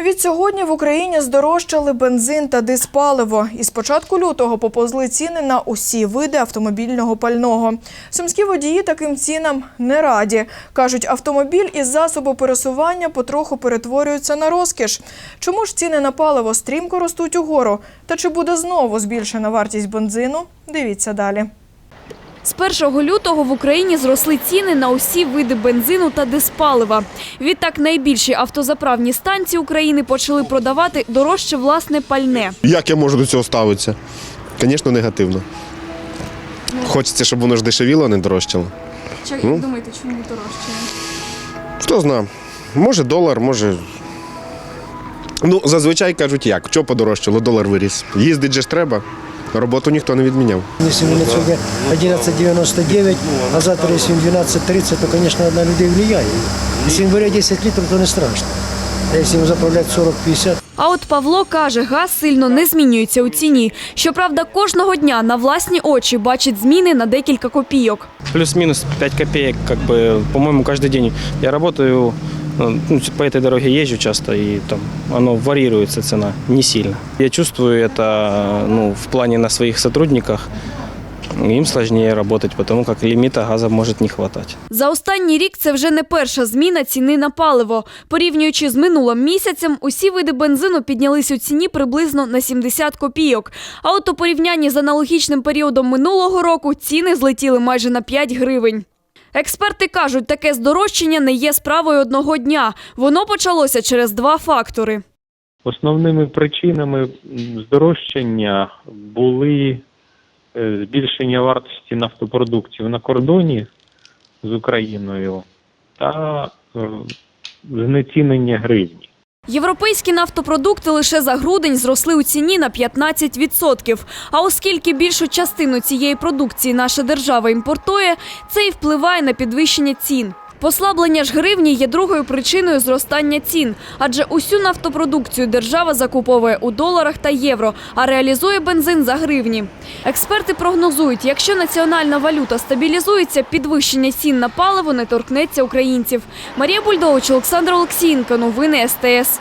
Відсьогодні в Україні здорожчали бензин та диспаливо. І з початку лютого поповзли ціни на усі види автомобільного пального. Сумські водії таким цінам не раді. Кажуть, автомобіль із засобу пересування потроху перетворюється на розкіш. Чому ж ціни на паливо стрімко ростуть угору? Та чи буде знову збільшена вартість бензину? Дивіться далі. З 1 лютого в Україні зросли ціни на усі види бензину та диспалива. Відтак найбільші автозаправні станції України почали продавати дорожче власне пальне. Як я можу до цього ставитися? Звісно, негативно. Хочеться, щоб воно ж дешевіло, а не дорожчало. Як Ну? думаєте, чому дорожче? Хто знає, може долар, може. Ну, зазвичай кажуть як, що подорожчало, долар виріс. Їздить же ж треба, роботу ніхто не відміняв. Если он сегодня 11,99, а завтра, если он 12,30, то, конечно, на людей влияет. Если он берет 10 литров, то не страшно. А если ему заправлять 40-50, А от Павло каже, газ сильно не змінюється у ціні. Щоправда, кожного дня на власні очі бачить зміни на декілька копійок. Плюс-минус 5 копеек, как бы, по-моему, каждый день. Я работаю, э, ну, по этой дороге езжу часто, и там оно варьируется цена не сильно. Я чувствую это ну, в плане на своих сотрудниках. Им сложнее работать, потому как лимита газа может не хватать. За останній рік це вже не перша зміна ціни на паливо. Порівнюючи з минулим місяцем, усі види бензину піднялись у ціні приблизно на 70 копійок. А от у порівнянні з аналогічним періодом минулого року ціни злетіли майже на 5 гривень. Експерти кажуть, таке здорожчання не є справою одного дня. Воно почалося через два фактори. Основними причинами здорожчання були е, збільшення вартості нафтопродуктів на кордоні з Україною та е, знецінення гривні. Європейські нафтопродукти лише за грудень зросли у ціні на 15%. А оскільки більшу частину цієї продукції наша держава імпортує, це і впливає на підвищення цін. Послаблення ж гривні є другою причиною зростання цін, адже усю нафтопродукцію держава закуповує у доларах та євро, а реалізує бензин за гривні. Експерти прогнозують, якщо національна валюта стабілізується, підвищення цін на паливо не торкнеться українців. Марія Бульдович, Олександр Олексієнко. Новини СТС.